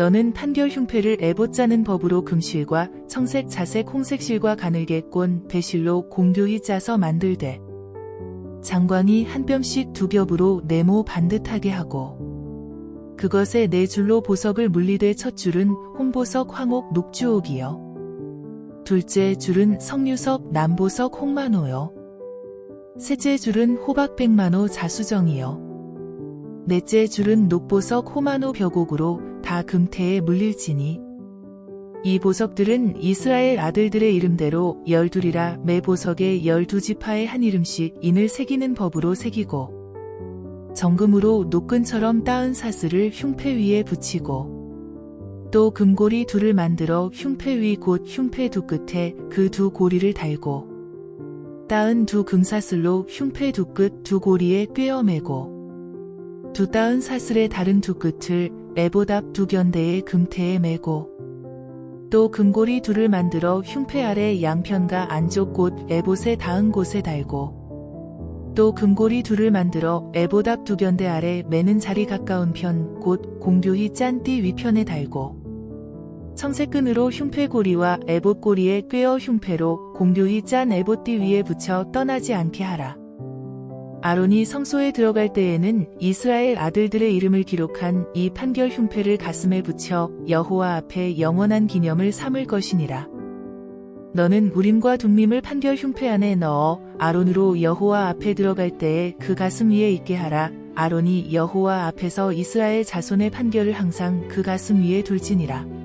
너는 판결 흉패를 애봇 짜는 법으로 금실과 청색, 자색, 홍색실과 가늘게 꼰 배실로 공교히 짜서 만들되 장광이 한 뼘씩 두 겹으로 네모 반듯하게 하고 그것에 네 줄로 보석을 물리되 첫 줄은 홍보석, 황옥, 녹주옥이요. 둘째 줄은 석류석, 남보석, 홍만호요. 셋째 줄은 호박 백만호 자수정이요. 넷째 줄은 녹보석 호만호 벽옥으로 다 금태에 물릴지니? 이 보석들은 이스라엘 아들들의 이름대로 열둘이라 매 보석에 열두 지파의 한 이름씩 인을 새기는 법으로 새기고 정금으로 노끈처럼 따은 사슬을 흉패 위에 붙이고 또 금고리 둘을 만들어 흉패 위 곧 흉패 두 끝에 그 두 고리를 달고 따은 두 금사슬로 흉패 두 끝 두 고리에 꿰어 매고 두 따은 사슬의 다른 두 끝을 앞두 견대의 금태에 매고 또 금고리 둘을 만들어 흉패 아래 양편과 안쪽 곳 에봇에 닿은 곳에 달고 또 금고리 둘을 만들어 앞두 견대 아래 매는 자리 가까운 편 곧 공교히 짠띠 위편에 달고 청색끈으로 흉패고리와 에봇고리에 꿰어 흉패로 공교히 짠 에봇띠 위에 붙여 떠나지 않게 하라. 아론이 성소에 들어갈 때에는 이스라엘 아들들의 이름을 기록한 이 판결 흉패를 가슴에 붙여 여호와 앞에 영원한 기념을 삼을 것이니라. 너는 우림과 둠밈을 판결 흉패 안에 넣어 아론으로 여호와 앞에 들어갈 때에 그 가슴 위에 있게 하라. 아론이 여호와 앞에서 이스라엘 자손의 판결을 항상 그 가슴 위에 둘지니라.